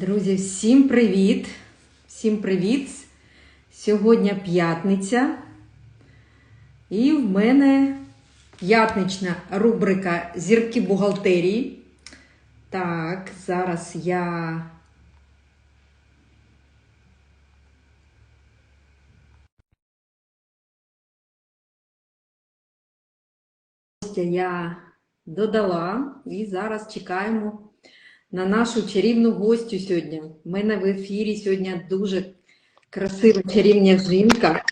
Друзі, всім привіт! Всім привіт! Сьогодні п'ятниця. І в мене п'ятнична рубрика Зірки бухгалтерії. Так, зараз я. Я додала і зараз чекаємо на нашу чарівну гостю сьогодні. У мене в ефірі сьогодні дуже красива чарівна жінка.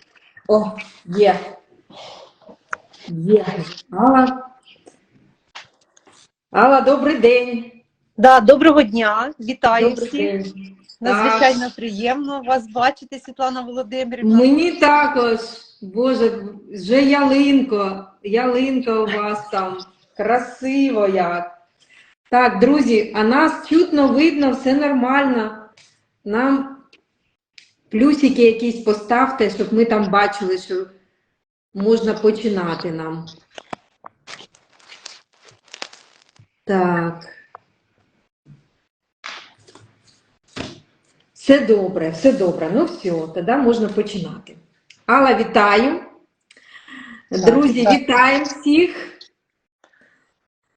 О, є. Є. Алла. Алла, добрий день. Да, доброго дня, вітаю Добрий всіх. день. Надзвичайно приємно вас бачити, Світлана Володимирівна. Мені також, Боже, вже ялинко, ялинка у вас там, красиво як. Так, друзі, а нас чутно видно, все нормально. Нам плюсики якісь поставте, щоб ми там бачили, що можна починати нам. Так. Все добре, все добре. Ну все, тоді можна починати. Алла, вітаю. Друзі, вітаємо всіх.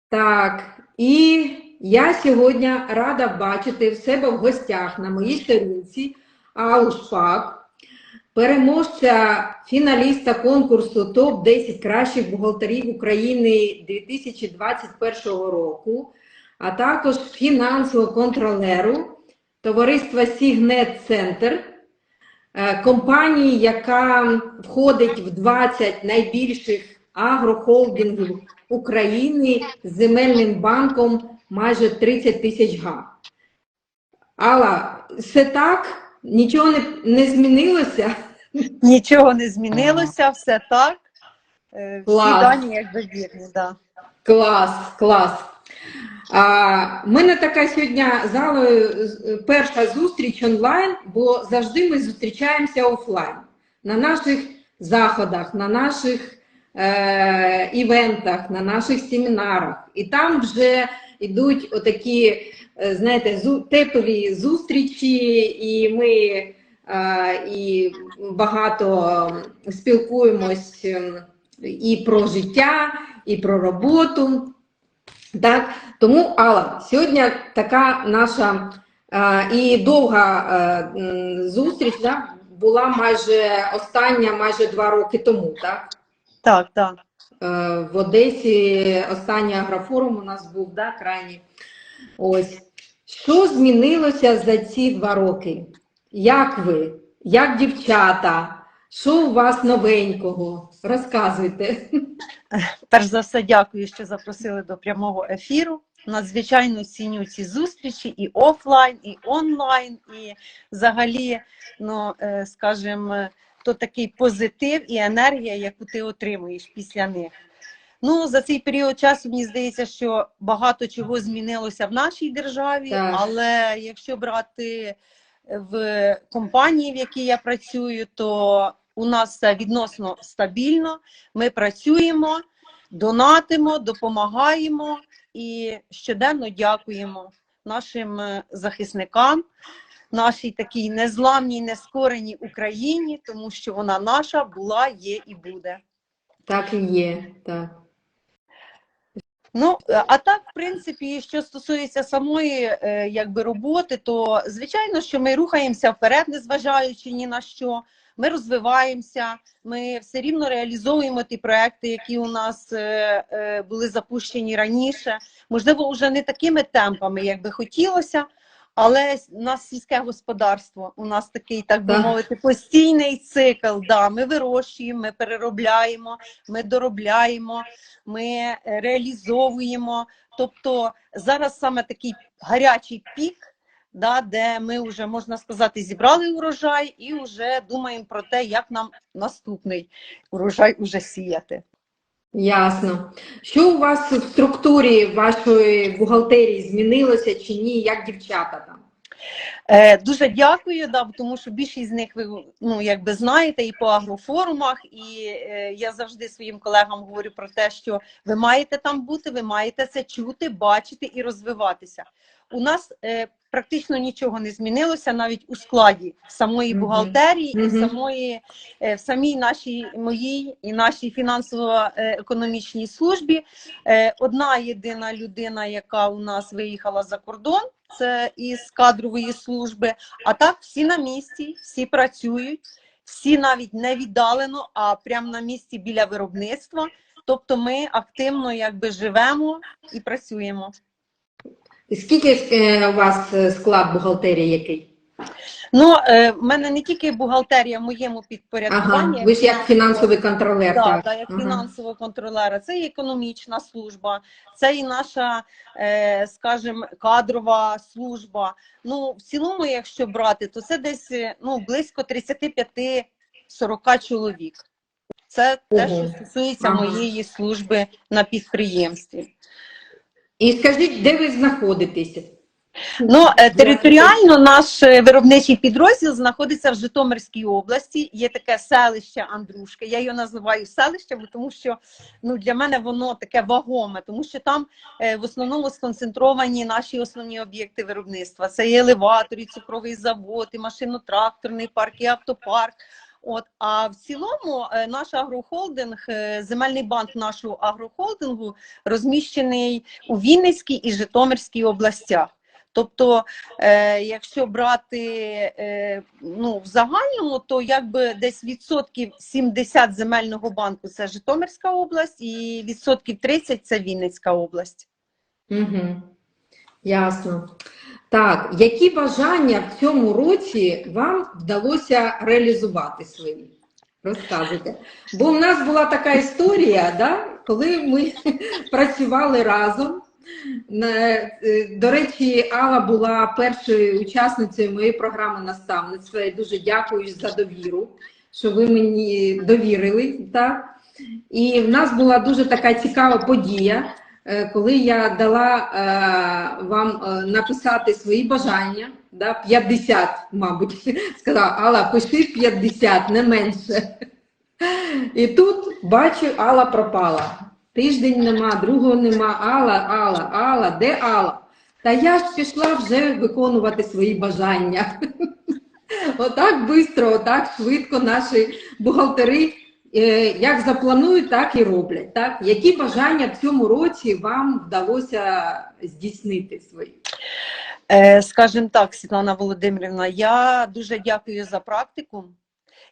Так, і я сьогодні рада бачити в себе в гостях на моїй сторінці Аллу Шпак, переможця фіналіста конкурсу ТОП-10 кращих бухгалтерів України 2021 року, а також фінансового контролеру товариства Сігнет Центр, е, компанії, яка входить в 20 найбільших агрохолдингів України з земельним банком майже 30 тисяч га. Алла, все так? Нічого не, не змінилося? Нічого не змінилося, все так. Е, Всі Клас. дані якби вірні, да. Клас, клас. А, мене така сьогодні з Аллою з- перша зустріч онлайн, бо завжди ми зустрічаємося офлайн на наших заходах, на наших е, івентах, на наших семінарах. І там вже йдуть отакі, е, знаєте, теплі зустрічі, і ми е, і багато спілкуємось ем, і про життя, і про роботу. Так, тому Алла, сьогодні така наша і довга зустріч да, була майже остання, майже два роки тому. Так? Так, так. Е, в Одесі останній агрофорум у нас був, да, крайній. Ось. Що змінилося за ці два роки? Як ви? Як дівчата? Що у вас новенького? Розказуйте. Перш за все, дякую, що запросили до прямого ефіру. Надзвичайно ціню ці зустрічі і офлайн, і онлайн, і взагалі, ну, е, скажімо, то такий позитив і енергія, яку ти отримуєш після них. Ну, за цей період часу мені здається, що багато чого змінилося в нашій державі, Так. але якщо брати в компанії, в якій я працюю, то у нас все відносно стабільно. Ми працюємо, донатимо, допомагаємо і щоденно дякуємо нашим е, захисникам, нашій такій незламній, нескореній Україні, тому що вона наша була, є і буде. Так і є. Так. Ну, е, а так, в принципі, що стосується самої е, якби, роботи, то звичайно, що ми рухаємося вперед, незважаючи ні на що. Ми розвиваємося, ми все рівно реалізовуємо ті проекти, які у нас е, були запущені раніше. Можливо, вже не такими темпами, як би хотілося, але у нас сільське господарство, у нас такий, так би мовити, постійний цикл. Да, ми вирощуємо, ми переробляємо, ми доробляємо, ми е, реалізовуємо. Тобто зараз саме такий гарячий пік, да, де ми вже можна сказати зібрали урожай і вже думаємо про те, як нам наступний урожай уже сіяти. Ясно. Що у вас в структурі вашої бухгалтерії змінилося чи ні? Як дівчата там? Е, дуже дякую, да, тому що більшість з них ви ну, якби знаєте і по агрофорумах, і е, я завжди своїм колегам говорю про те, що ви маєте там бути, ви маєте це чути, бачити і розвиватися. У нас е, практично нічого не змінилося навіть у складі самої бухгалтерії і самої е, в самій нашій моїй і нашій фінансово-економічній службі. Е, Одна єдина людина, яка у нас виїхала за кордон, це із кадрової служби. А так всі на місці, всі працюють, всі навіть не віддалено, а прямо на місці біля виробництва. Тобто ми активно якби живемо і працюємо. Скільки е, у вас е, склад бухгалтерії який? Ну, е, в мене не тільки бухгалтерія в моєму підпорядкуванні. Ага, ви ж як фінансовий контролер, Так, так? да, як Ага. фінансового контролера, це і економічна служба, це і наша, скажімо, кадрова служба. Ну, в цілому, якщо брати, то це десь ну, близько 35-40 чоловік. Це те, що стосується Ага. моєї служби на підприємстві. І скажіть, де ви знаходитеся? Ну, е, територіально наш е, виробничий підрозділ знаходиться в Житомирській області. Є таке селище Андрушка. Я його називаю селищем, тому що ну, для мене воно таке вагоме, тому що там е, в основному сконцентровані наші основні об'єкти виробництва. Це і елеватор, і цукровий завод, і машино-тракторний парк, і автопарк. От, а в цілому е, наш агрохолдинг, е, земельний банк нашого агрохолдингу розміщений у Вінницькій і Житомирській областях. Тобто, е, якщо брати ну, в загальному, то якби десь відсотків 70 земельного банку це Житомирська область, і відсотків 30 це Вінницька область. Угу. Ясно. Так, які бажання в цьому році вам вдалося реалізувати свої? Розказуйте. Бо в нас була така історія, да, коли ми працювали разом. Е, До речі, Алла була першою учасницею моєї програми наставництва. Я дуже дякую за довіру, що ви мені довірили. Так? І в нас була дуже така цікава подія, коли я дала е, вам е, написати свої бажання. Да, 50, мабуть, сказала, Алла, пиши 50, не менше. І тут бачу, Алла пропала. Тиждень нема, другого нема. Алла, Алла, Алла, де Алла? Та я ж пішла вже виконувати свої бажання. Отак швидко, отак швидко наші бухгалтери е, як запланують, так і роблять. Так? Які бажання в цьому році вам вдалося здійснити свої? Е, Скажімо так, Світлана Володимирівна, я дуже дякую за практику.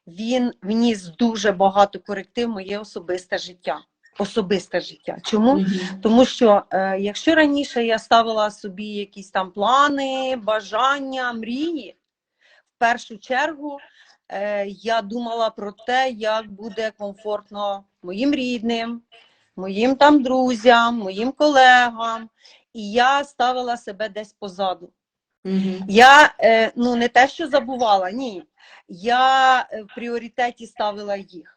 Він вніс дуже багато коректив в моє особисте життя. Особисте життя. Чому? Тому що е, якщо раніше я ставила собі якісь там плани, бажання, мрії, в першу чергу е, я думала про те, як буде комфортно моїм рідним, моїм там друзям, моїм колегам. І я ставила себе десь позаду. Мгм. Я е, ну не те, що забувала, ні. Я е, в пріоритеті ставила їх.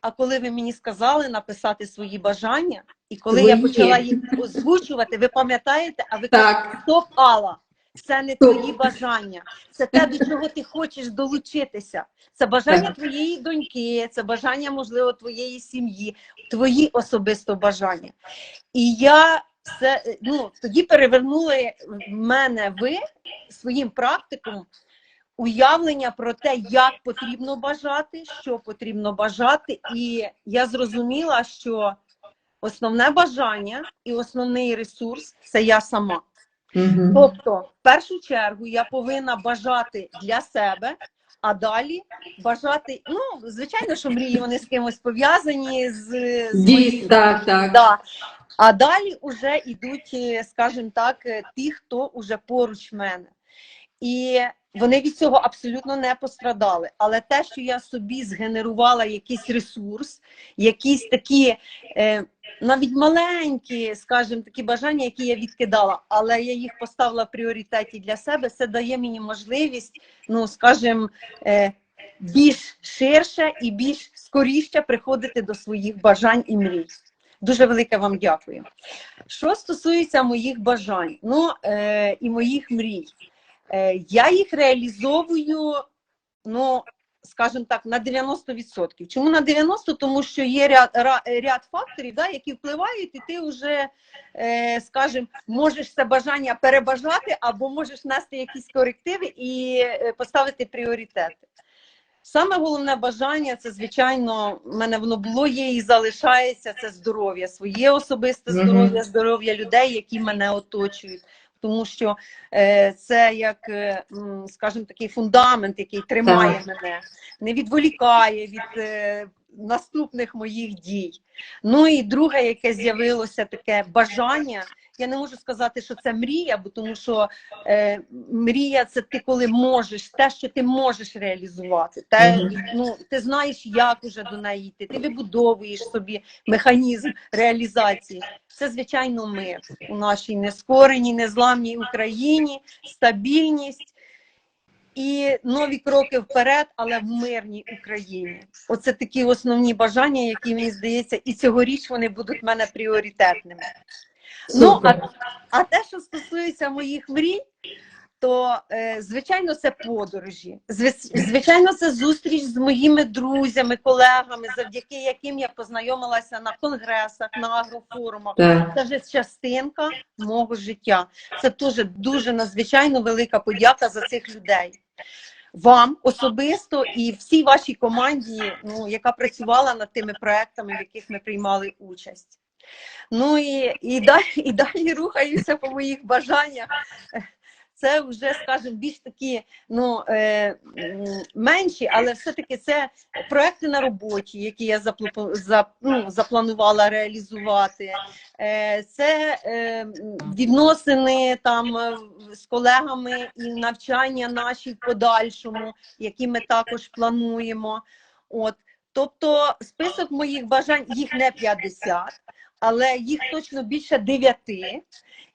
А коли ви мені сказали написати свої бажання, і коли я почала їх озвучувати, ви пам'ятаєте, а ви Так. кажете, стоп, Алла, це не твої бажання, це те, до чого ти хочеш долучитися. Це бажання твоєї доньки, це бажання, можливо, твоєї сім'ї, твої особисто бажання. І я це, е, ну, тоді перевернули в мене ви своїм практиком уявлення про те, як потрібно бажати, що потрібно бажати. І я зрозуміла, що основне бажання і основний ресурс це я сама. Мгм. Тобто, в першу чергу, я повинна бажати для себе, а далі бажати. Ну, звичайно, що мрії вони з кимось пов'язані з, з Дійсно, так, так. Да. А далі вже йдуть, е, скажімо так, е, ті, хто уже поруч мене. І вони від цього абсолютно не пострадали. Але те, що я собі згенерувала якийсь ресурс, якісь такі е, навіть маленькі, скажімо, такі бажання, які я відкидала, але я їх поставила в пріоритеті для себе, це дає мені можливість, ну, скажімо, е, більш ширше і більш скоріше приходити до своїх бажань і мрій. Дуже велике вам дякую. Що стосується моїх бажань, ну е, і моїх мрій, е, я їх реалізовую ну, скажімо так, на 90%. Чому на 90%? Тому що є ряд, ряд факторів, да, які впливають, і ти вже, е, скажімо, можеш це бажання перебажати, або можеш нести якісь корективи і е, поставити пріоритети. Саме головне бажання це, звичайно, в мене воно було, є і залишається це здоров'я, своє особисте здоров'я, здоров'я людей, які мене оточують. Тому що е, це як, е, скажімо, такий фундамент, який тримає мене, не відволікає від е, наступних моїх дій. Ну і друге, яке з'явилося таке бажання. Я не можу сказати, що це мрія, бо тому що е, мрія це ти коли можеш те, що ти можеш реалізувати. Те, ну, ти знаєш, як уже до неї йти. Ти вибудовуєш собі механізм реалізації. Це, звичайно, мир у нашій нескореній, незламній Україні, стабільність і нові кроки вперед, але в мирній Україні. Оце такі основні бажання, які мені здається, і цьогоріч вони будуть в мене пріоритетними. Ну, а, а те, що стосується моїх мрій, то е, звичайно це подорожі. Звичайно, це зустріч з моїми друзями, колегами, завдяки яким я познайомилася на конгресах, на агрофорумах. Це вже частинка мого життя. Це теж дуже надзвичайно велика подяка за цих людей. Вам особисто і всій вашій команді, ну, яка працювала над тими проектами, в яких ми приймали участь. Ну і, і, далі, і далі рухаюся по моїх бажаннях. Це вже, скажімо, більш такі ну, е, менші, але все-таки це проекти на роботі, які я ну, запланувала реалізувати. Е, це е, відносини там е, з колегами і навчання наші в подальшому, які ми також плануємо. От. Тобто список моїх бажань їх не 50, але їх точно більше 9,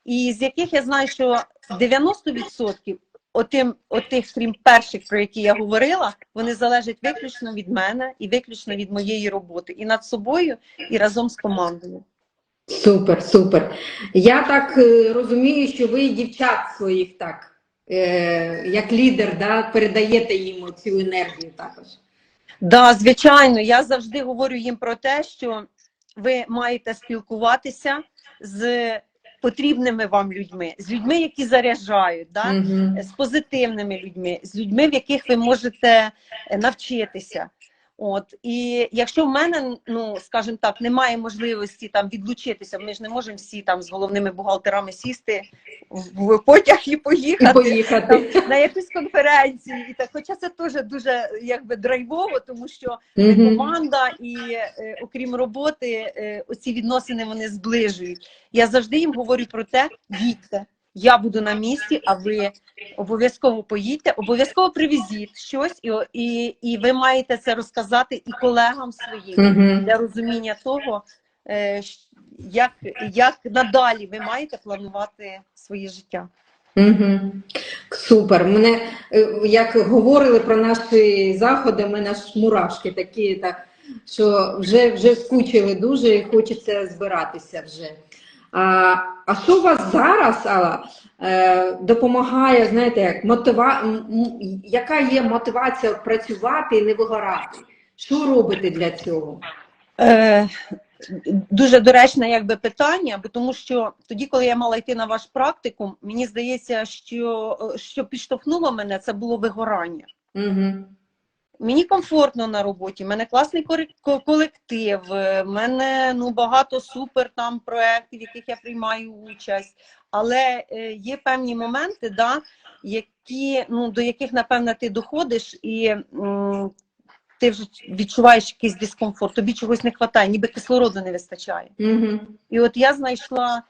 і з яких я знаю, що 90% отим, отих, крім перших, про які я говорила, вони залежать виключно від мене і виключно від моєї роботи, і над собою, і разом з командою. Супер, супер. Я так е, розумію, що ви дівчат своїх так, е, як лідер, да, передаєте їм цю енергію також. Да, звичайно, я завжди говорю їм про те, що ви маєте спілкуватися з потрібними вам людьми, з людьми, які заряджають, да? Мгм. з позитивними людьми, з людьми, в яких ви можете е, навчитися. От і якщо в мене, ну скажімо так, немає можливості там відлучитися, ми ж не можемо всі там з головними бухгалтерами сісти в потяг і І поїхати поїхати. там, на якусь конференцію. І так, хоча це теж дуже якби драйвово, тому що Мгм. команда, і е, окрім роботи, е, оці відносини вони зближують. Я завжди їм говорю про те, їдьте. Я буду на місці, а ви обов'язково поїдьте, обов'язково привезіть щось, і, і, і ви маєте це розказати і колегам своїм для розуміння того, е, як, як надалі ви маєте планувати своє життя. Угу. Супер. Мене, е, як говорили про наші заходи, в мене мурашки такі, так, що вже, вже скучили дуже і хочеться збиратися вже. А, а що вас зараз, Алла, е, допомагає, знаєте, як мотива... яка є мотивація працювати і не вигорати? Що робите для цього? Е, дуже доречне якби питання, бо тому що тоді, коли я мала йти на ваш практикум, мені здається, що, що підштовхнуло мене, це було вигорання. Угу. Мені комфортно на роботі, в мене класний колектив, в мене ну багато супер там проєктів, в яких я приймаю участь. Але е, є певні моменти, да, які, ну, до яких, напевно, ти доходиш і м, ти вже відчуваєш якийсь дискомфорт, тобі чогось не вистачає, ніби кислороду не вистачає. Угу. І от я знайшла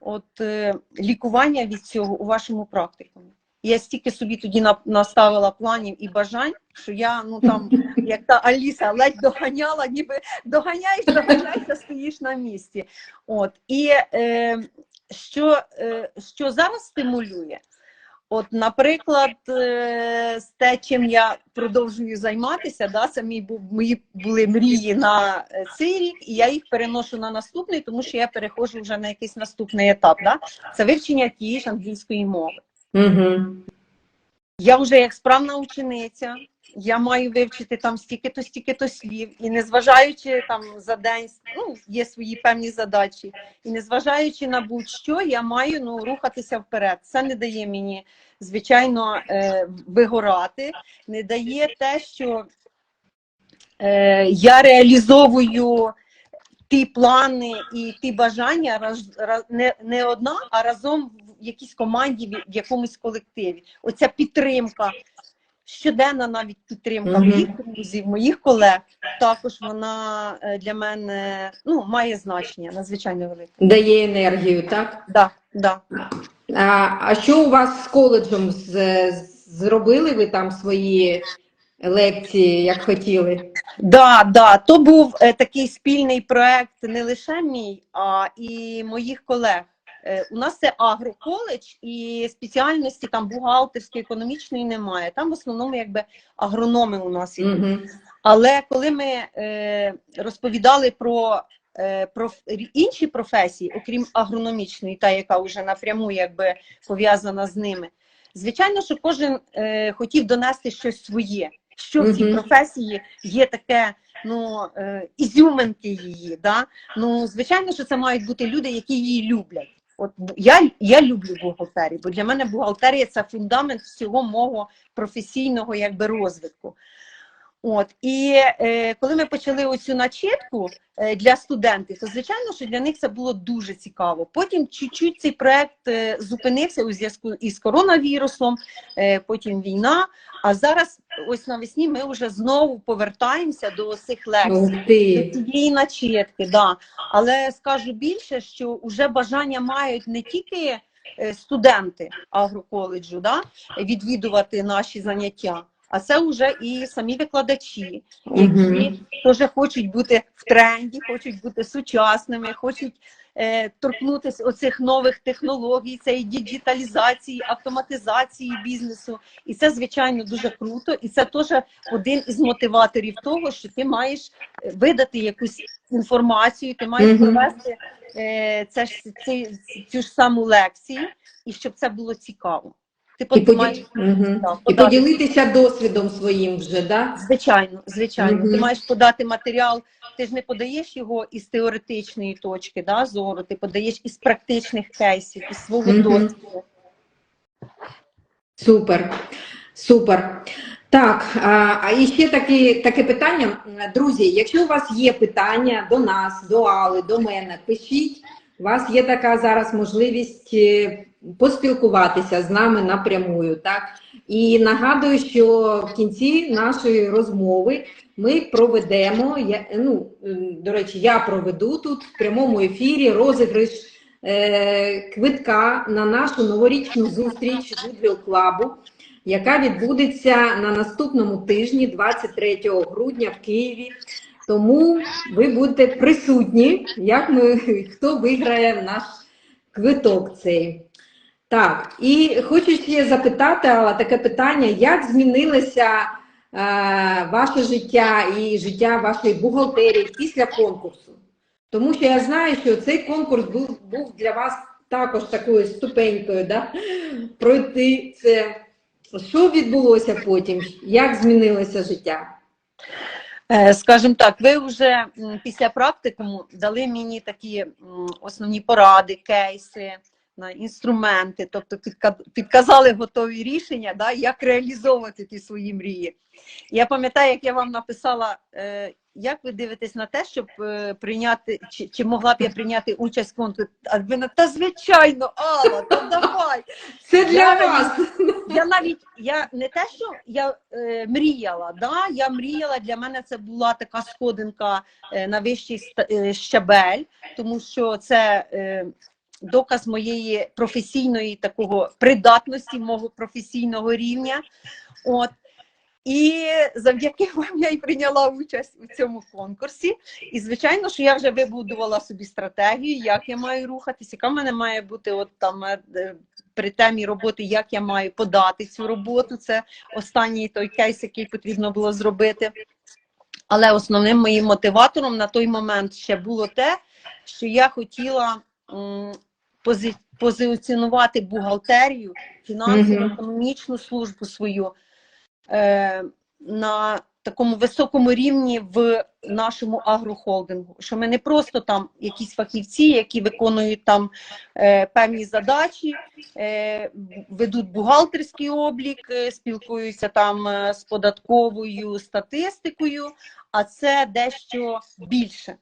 от, е, лікування від цього у вашому практикумі. Я стільки собі тоді наставила планів і бажань, що я ну там, як та Аліса, ледь доганяла, ніби доганяєш, доганяєшся, стоїш на місці. От і е, що, е, що зараз стимулює? От, наприклад, е, з те, чим я продовжую займатися, да, це мій мої були мрії на е, цей рік, і я їх переношу на наступний, тому що я переходжу вже на якийсь наступний етап. Да? Це вивчення тієї ж англійської мови. Угу. Я вже як справна учениця я маю вивчити там стільки-то, стільки-то слів, і незважаючи там за день, ну, є свої певні задачі, і незважаючи на будь-що, я маю ну, рухатися вперед. Це не дає мені, звичайно, е, вигорати, не дає те, що е, я реалізовую ті плани і ті бажання раз, раз, не, не одна, а разом в якійсь команді, в якомусь колективі. Оця підтримка, щоденна навіть підтримка Мгм. моїх друзів, моїх колег, також вона е, для мене ну, має значення надзвичайно велике. Дає енергію, так? Да, да. А, а що у вас з коледжем з, зробили ви там свої лекції, як хотіли? Да, да, то був е, такий спільний проект не лише мій, а і моїх колег. Е, у нас це агроколедж і спеціальності там бухгалтерської, економічної немає. Там в основному якби агрономи у нас є. Угу. Але коли ми е, розповідали про, е, про інші професії, окрім агрономічної, та яка вже напряму якби пов'язана з ними, звичайно, що кожен е, хотів донести щось своє. Що в цій професії є таке, ну е, ізюминки її. Да? Ну, звичайно, що це мають бути люди, які її люблять. От я, я люблю бухгалтерію, бо для мене бухгалтерія це фундамент всього мого професійного якби розвитку. От і е, коли ми почали оцю начитку е, для студентів, то звичайно, що для них це було дуже цікаво. Потім чуть-чуть цей проект е, зупинився у зв'язку із коронавірусом, е, потім війна. А зараз, ось навесні, ми вже знову повертаємося до цих лекцій. До цієї начитки, да. Але скажу більше, що вже бажання мають не тільки е, студенти агроколеджу, да, відвідувати наші заняття, а це вже і самі викладачі, які Мгм. теж хочуть бути в тренді, хочуть бути сучасними, хочуть е, торкнутися оцих нових технологій, цієї діджиталізації, автоматизації бізнесу. І це, звичайно, дуже круто. І це теж один із мотиваторів того, що ти маєш е, видати якусь інформацію, ти маєш провести е, це ж, ці, цю ж саму лекцію, і щоб це було цікаво. Ти І, поді... маєш. Да, і поділитися досвідом своїм вже, да? Звичайно, звичайно. Ти маєш подати матеріал, ти ж не подаєш його із теоретичної точки да, зору, ти подаєш із практичних кейсів, із свого Мгм. досвіду. Супер, супер. Так, а, і ще таке, таке питання. Друзі, якщо у вас є питання до нас, до Алли, до мене, пишіть. У вас є така зараз можливість е, поспілкуватися з нами напрямую. Так? І нагадую, що в кінці нашої розмови ми проведемо, я, ну, до речі, я проведу тут в прямому ефірі розіграш е, квитка на нашу новорічну зустріч Goodwill Club, яка відбудеться на наступному тижні, 23 грудня в Києві. Тому ви будете присутні, як ми, хто виграє наш квиток цей. Так, і хочу ще запитати, Алла, таке питання: як змінилося е, ваше життя і життя вашої бухгалтерії після конкурсу? Тому що я знаю, що цей конкурс був, був для вас також такою ступенькою, да? пройти це. Що відбулося потім? Як змінилося життя? Е, Скажімо так, ви вже після практикуму дали мені такі основні поради, кейси, на інструменти, тобто підказали готові рішення, да, як реалізовувати ті свої мрії. Я пам'ятаю, як я вам написала, е, як ви дивитесь на те, щоб е, прийняти, чи, чи могла б я прийняти участь в конкурсі? А ви на та звичайно, Алла, та давай. Це для Я вас. Я навіть я не те, що я е, мріяла, да? я мріяла, для мене це була така сходинка е, на вищий ста- е, щабель, тому що це е, доказ моєї професійної такого придатності, мого професійного рівня. От. І завдяки вам я і прийняла участь у цьому конкурсі. І звичайно, що я вже вибудувала собі стратегію, як я маю рухатись, яка в мене має бути от там е, е, при темі роботи, як я маю подати цю роботу. Це останній той кейс, який потрібно було зробити. Але основним моїм мотиватором на той момент ще було те, що я хотіла пози- позиціонувати бухгалтерію, фінансово-економічну службу свою е, на такому високому рівні в нашому агрохолдингу. Що ми не просто там якісь фахівці, які виконують там е, певні задачі, е, ведуть бухгалтерський облік, е, спілкуються там е, з податковою статистикою, а це дещо більше.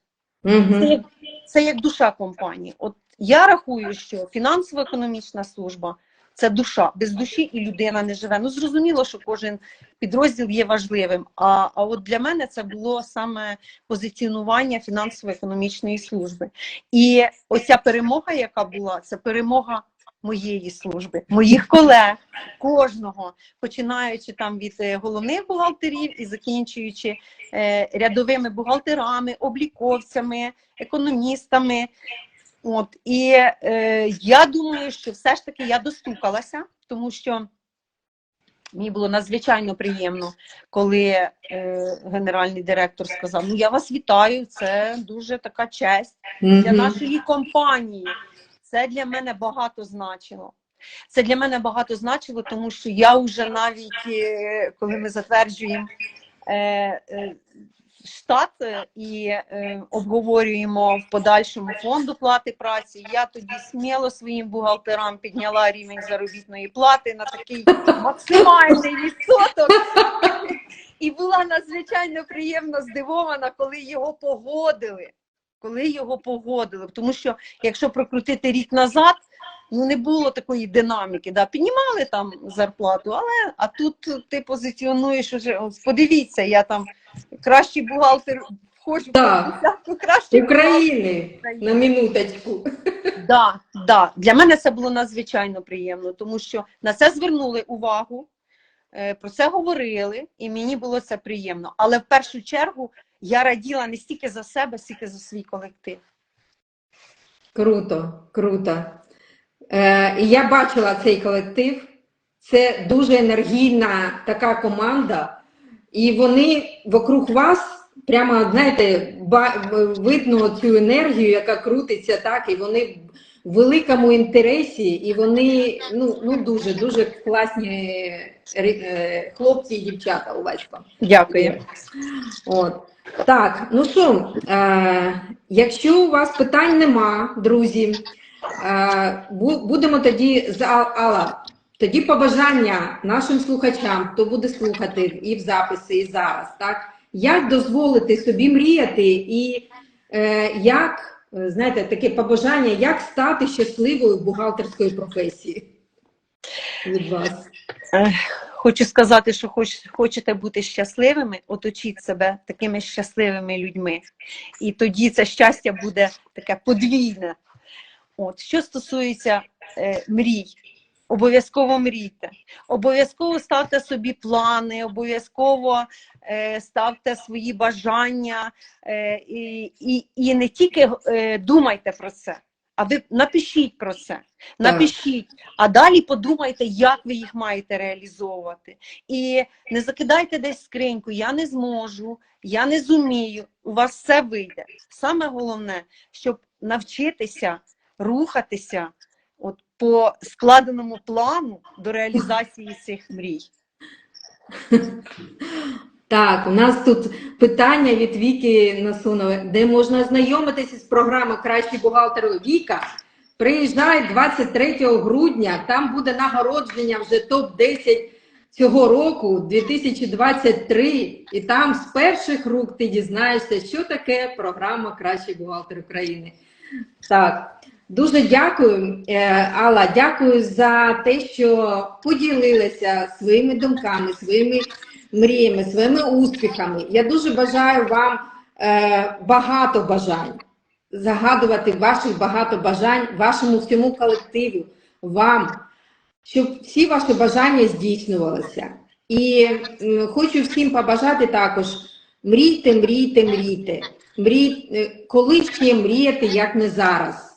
Це Угу. як, це як душа компанії. От я рахую, що фінансово-економічна служба це душа. Без душі і людина не живе. Ну зрозуміло, що кожен підрозділ є важливим. А, а от для мене це було саме позиціонування фінансово-економічної служби. І оця перемога, яка була, це перемога. Моєї служби, моїх колег, кожного, починаючи там від е, головних бухгалтерів і закінчуючи е, рядовими бухгалтерами, обліковцями, економістами. От і е, я думаю, що все ж таки я достукалася, тому що мені було надзвичайно приємно, коли е, генеральний директор сказав: Ну я вас вітаю, це дуже така честь для нашої компанії. Це для мене багато значило. Це для мене багато значило, тому що я вже навіть е, коли ми затверджуємо е, е, штат і е, обговорюємо в подальшому фонду плати праці, я тоді сміло своїм бухгалтерам підняла рівень заробітної плати на такий максимальний відсоток. І була надзвичайно приємно здивована, коли його погодили. Коли його погодили, тому що якщо прокрутити рік назад, ну не було такої динаміки. Да? Піднімали там зарплату, але а тут ти позиціонуєш уже. Подивіться, я там кращий бухгалтер, Так. десятку кращих України на минуточку. Да, да. Для мене це було надзвичайно приємно, тому що на це звернули увагу, е, про це говорили, і мені було це приємно. Але в першу чергу я раділа не стільки за себе, скільки за свій колектив. Круто, круто. Е, я бачила цей колектив. Це дуже енергійна така команда, і вони вокруг вас прямо, знаєте, видно цю енергію, яка крутиться так, і вони в великому інтересі, і вони ну, ну дуже дуже класні е, хлопці і дівчата у вас. Дякую. От. Так, ну що, е, якщо у вас питань нема, друзі, е, бу- будемо тоді з Алла. Тоді побажання нашим слухачам, хто буде слухати і в записи, і зараз, так? Як дозволити собі мріяти, і е, як, е, знаєте, таке побажання, як стати щасливою бухгалтерської професії від вас? Хочу сказати, що хоч, хочете бути щасливими, оточіть себе такими щасливими людьми. І тоді це щастя буде таке подвійне. От, що стосується е, мрій, обов'язково мрійте, обов'язково ставте собі плани, обов'язково е, ставте свої бажання е, і, і, і не тільки е, думайте про це, а ви напишіть про це. Напишіть, а далі подумайте, як ви їх маєте реалізовувати. І не закидайте десь скриньку, я не зможу, я не зумію. У вас все вийде. Саме головне, щоб навчитися рухатися по складеному плану до реалізації цих мрій. Так, у нас тут питання від Віки Насунової, де можна ознайомитися з програмою Кращий бухгалтер Віка. Приїжджай 23 грудня, там буде нагородження вже топ-10 цього року, 2023, і там з перших рук ти дізнаєшся, що таке програма Кращий бухгалтер України. Так, дуже дякую, е, Алла, дякую за те, що поділилися своїми думками, своїми мріями, своїми успіхами. Я дуже бажаю вам е, багато бажань, загадувати ваших багато бажань, вашому всьому колективу, вам, щоб всі ваші бажання здійснювалися. І хочу всім побажати також: мрійте, мрійте, мрійте. Мрій, е, коли ще мріяти, як не зараз.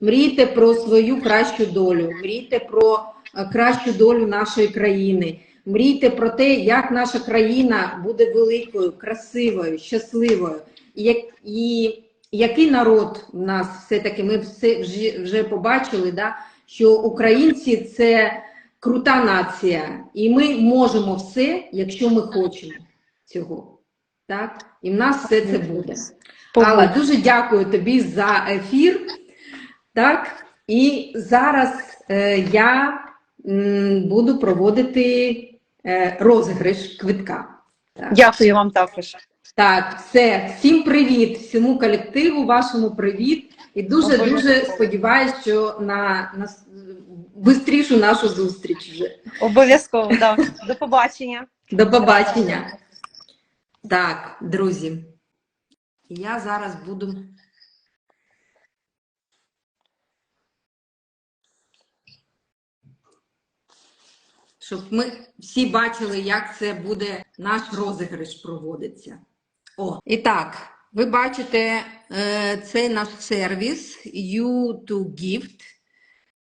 Мрійте про свою кращу долю, мрійте про е, кращу долю нашої країни. Мрійте про те, як наша країна буде великою, красивою, щасливою. І, як, і який народ в нас все-таки ми все вже, вже побачили, да, що українці це крута нація, і ми можемо все, якщо ми хочемо цього. Так? І в нас все це буде. Алла, дуже дякую тобі за ефір. Так, і зараз е, я м, буду проводити е, розіграш квитка. Так. Дякую вам також. Так, все, всім привіт, всьому колективу, вашому привіт. І дуже дуже сподіваюся, що на, на бистрішу нашу зустріч вже. Обов'язково, да. До побачення. До побачення. Так, друзі. Я зараз буду. Щоб ми всі бачили, як це буде наш розіграш проводиться. О, і так, ви бачите, е, це наш сервіс U2Gift.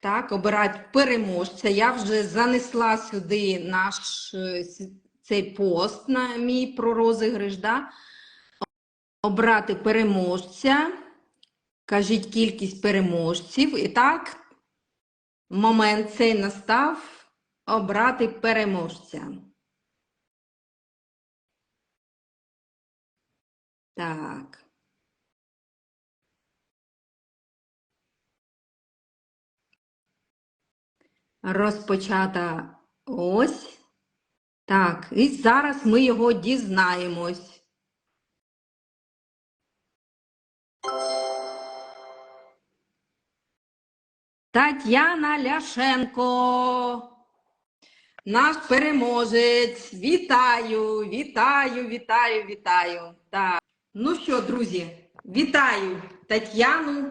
Так, обирати переможця. Я вже занесла сюди наш е, цей пост на мій про розіграш. Да? Обрати переможця. Кажіть кількість переможців. І так, момент цей настав. Обрати переможця. Так. Розпочата ось. Так, і зараз ми його дізнаємось. Тетяна Ляшенко. Наш переможець. Вітаю, вітаю, вітаю, вітаю. Так. Ну що, друзі, вітаю Тетяну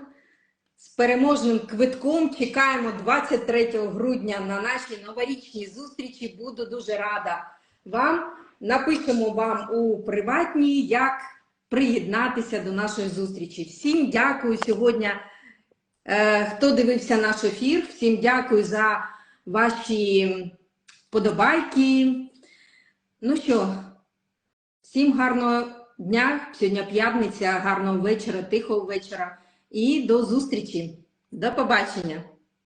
з переможним квитком. Чекаємо 23 грудня на нашій новорічній зустрічі. Буду дуже рада вам. Напишемо вам у приватній, як приєднатися до нашої зустрічі. Всім дякую сьогодні, е, хто дивився наш ефір. Всім дякую за ваші подобайки. Ну що, всім гарного дня. Сьогодні п'ятниця, гарного вечора, тихого вечора. І до зустрічі. До побачення.